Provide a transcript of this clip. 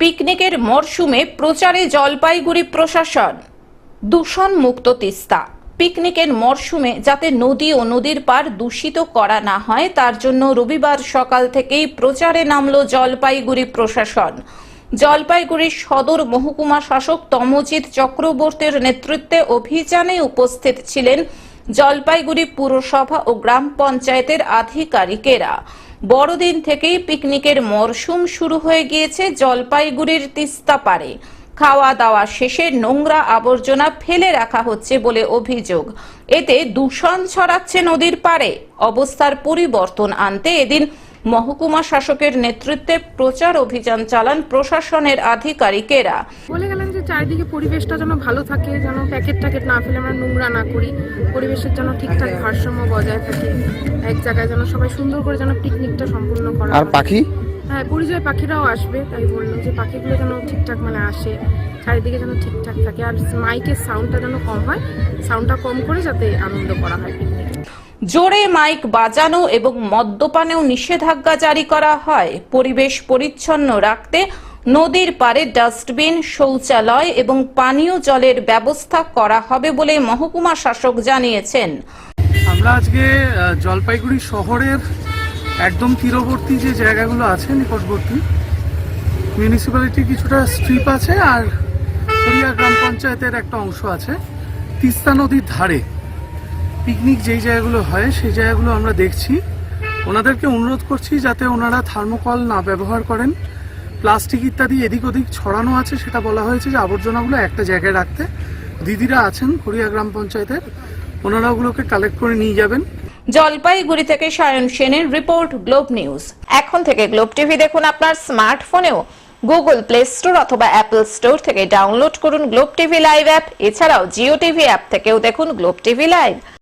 পিকনিকের মরশুমে প্রচারে জলপাইগুড়ি প্রশাসন। দূষণ মুক্ত তিস্তা। পিকনিকের মরশুমে যাতে নদী ও নদীর পার দূষিত করা না হয়, তার জন্য রবিবার সকাল থেকেই প্রচারে নামল জলপাইগুড়ি প্রশাসন। জলপাইগুড়ির সদর মহকুমা শাসক তমজিৎ চক্রবর্তীর নেতৃত্বে অভিযানে উপস্থিত ছিলেন জলপাইগুড়ি পুরসভা ও গ্রাম পঞ্চায়েতের আধিকারিকেরা। বড়দিন থেকেই পিকনিকের মরশুম শুরু হয়ে গিয়েছে জলপাইগুড়ির তিস্তা পারে খাওয়া দাওয়া শেষে নোংরা আবর্জনা ফেলে রাখা হচ্ছে বলে অভিযোগ। এতে দূষণ ছড়াচ্ছে নদীর পারে অবস্থার পরিবর্তন আনতে এদিন মহকুমা শাসকের নেতৃত্বে প্রচার অভিযান চালান প্রশাসনের আধিকারিকেরা। চারিদিকে পরিবেশটা যেন ভালো থাকে যেন প্যাকেট ট্যাকেট না ফেলে আমরা নোংরা না করি পরিবেশের যেন ঠিকঠাক ভারসাম্য বজায় থাকে এক জায়গায় যেন সবাই সুন্দর করে যেন পিকনিকটা সম্পূর্ণ করা আর হয়। পাখি? হ্যাঁ পরিযায়ী পাখিরাও আসবে তাই বলল যে পাখিগুলো যেন ঠিকঠাক মানে আসে চারিদিকে যেন ঠিকঠাক থাকে আর মাইকের সাউন্ডটা যেন কম হয় সাউন্ডটা কম করে যাতে আনন্দ করা হয় পিকনিক জোরে মাইক বাজানো এবং মদ্যপানেও নিষেধাজ্ঞা জারি করা হয়। পরিবেশ পরিচ্ছন্ন রাখতে নদীর পারে ডাস্টবিন, শৌচালয় এবং পানীয় জলের ব্যবস্থা করা হবে বলে মহকুমা শাসক জানিয়েছেন। আমরা আজকে জলপাইগুড়ি শহরের একদম তীরবর্তী যে জায়গাগুলো আছে, নিকটবর্তী মিউনিসিপ্যালিটি কিছুটা স্ট্রিপ আছে আর হরিয়া গ্রাম পঞ্চায়েতের একটা অংশ আছে। তিস্তা নদীর ধারে পিকনিক যেই জায়গাগুলো হয়, সেই জায়গাগুলো আমরা দেখছি। ওনাদেরকে অনুরোধ করছি যাতে ওনারা থার্মোকল না ব্যবহার করেন। প্লাস্টিক ইত্যাদি এদিক ওদিক ছড়ানো আছে, সেটা বলা হয়েছে যে আবর্জনাগুলো একটা জায়গায় রাখতে। দিদিরা আছেন হরিয়া গ্রাম পঞ্চায়েতের ওনারা ওগুলোকে কালেক্ট করে নিয়ে যাবেন। জলপাইগুড়ি থেকে সায়ন সেনের রিপোর্ট, গ্লোব নিউজ। এখন থেকে গ্লোব টিভি দেখুন আপনার স্মার্টফোনেও। গুগল প্লে স্টোর অথবা অ্যাপল স্টোর থেকে ডাউনলোড করুন গ্লোব টিভি লাইভ অ্যাপ। এছাড়াও জিও টিভি অ্যাপ থেকেও দেখুন গ্লোব টিভি লাইভ।